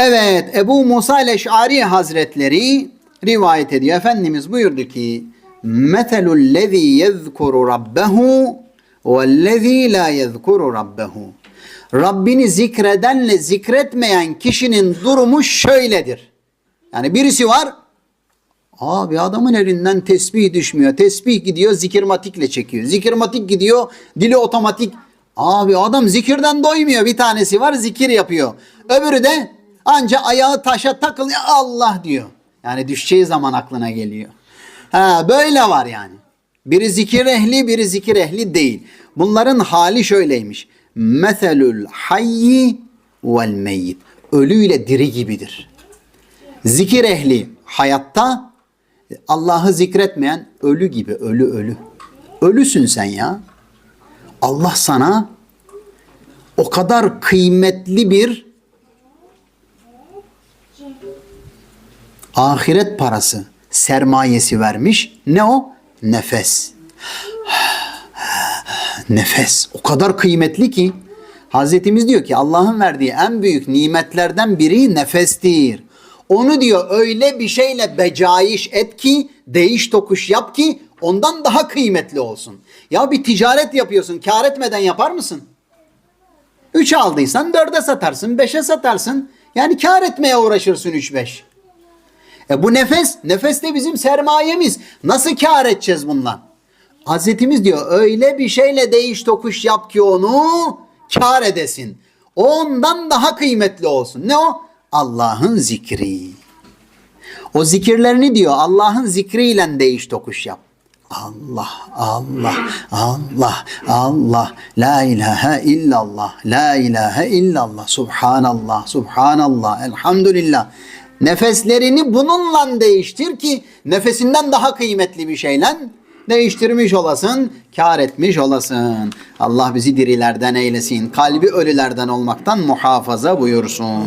Evet Ebu Musa el-Eş'ari Hazretleri rivayet ediyor. Efendimiz buyurdu ki Metelul lezî yezkuru rabbehu vellezî la yezkuru rabbehu Rabbini zikredenle zikretmeyen kişinin durumu şöyledir. Yani birisi var Abi adamın elinden tesbih düşmüyor. Tesbih gidiyor zikirmatikle çekiyor. Zikirmatik gidiyor dili otomatik. Abi adam zikirden doymuyor. Bir tanesi var zikir yapıyor. Öbürü de anca ayağı taşa takılıyor Allah diyor. Yani düşeceği zaman aklına geliyor. Ha böyle var yani. Biri zikir ehli, biri zikir ehli değil. Bunların hali şöyleymiş. Meselül hayyi vel meyyit. Ölüyle diri gibidir. Zikir ehli hayatta, Allah'ı zikretmeyen ölü gibi, ölü ölü. Ölüsün sen ya. Allah sana o kadar kıymetli bir ahiret parası, sermayesi vermiş. Ne o? Nefes. Nefes. O kadar kıymetli ki Hazretimiz diyor ki Allah'ın verdiği en büyük nimetlerden biri nefestir. Onu diyor öyle bir şeyle becayiş et ki, değiş tokuş yap ki ondan daha kıymetli olsun. Ya bir ticaret yapıyorsun, kar etmeden yapar mısın? 3 aldıysan 4'e satarsın, 5'e satarsın. Yani kar etmeye uğraşırsın 3-5. E bu nefes, nefes de bizim sermayemiz. Nasıl kar edeceğiz bundan? Hazretimiz diyor öyle bir şeyle değiş tokuş yap ki onu kar edesin. Ondan daha kıymetli olsun. Ne o? Allah'ın zikri. O zikirlerini diyor Allah'ın zikriyle değiş tokuş yap. Allah, Allah, Allah, Allah, la ilahe illallah, la ilahe illallah, subhanallah, subhanallah, elhamdülillah. Nefeslerini bununla değiştir ki nefesinden daha kıymetli bir şeyle değiştirmiş olasın, kar etmiş olasın. Allah bizi dirilerden eylesin, kalbi ölülerden olmaktan muhafaza buyursun.